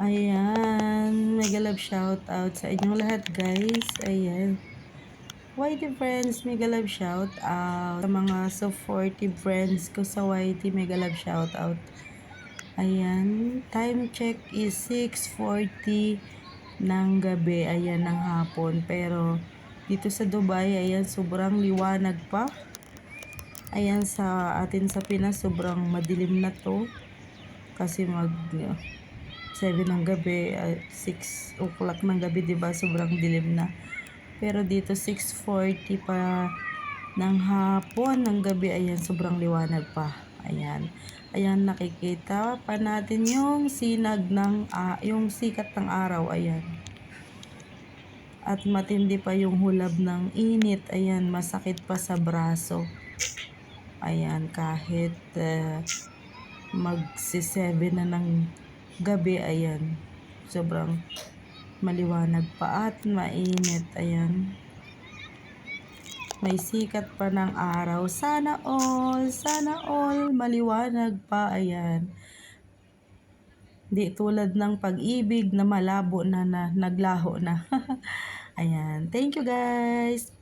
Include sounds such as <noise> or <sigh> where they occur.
Ayan, mega love shout out sa inyong lahat guys. Ayan. YT friends, mega love shout out. Sa mga supportive friends ko sa YT, mega love shout out. Ayan, time check is 6.40 ng gabi, ayan, ng hapon. Pero, dito sa Dubai, ayan, sobrang liwanag pa. Ayan, sa atin sa Pinas, sobrang madilim na to. Kasi mag 7 ng gabi, ah, 6 o'clock ng gabi, di ba? Sobrang dilim na. Pero dito 6.40 pa ng hapon, ng gabi, ayan, sobrang liwanag pa. Ayan. Ayan, nakikita pa natin yung sinag ng, ah, yung sikat ng araw, ayan. At matindi pa yung hulab ng init, ayan, masakit pa sa braso. Ayan, kahit uh, magsi-7 na ng gabi, ayan, sobrang maliwanag pa at mainit, ayan. May sikat pa ng araw. Sana all, sana all, maliwanag pa, ayan. Di tulad ng pag-ibig na malabo na, na naglaho na. <laughs> ayan. Thank you guys.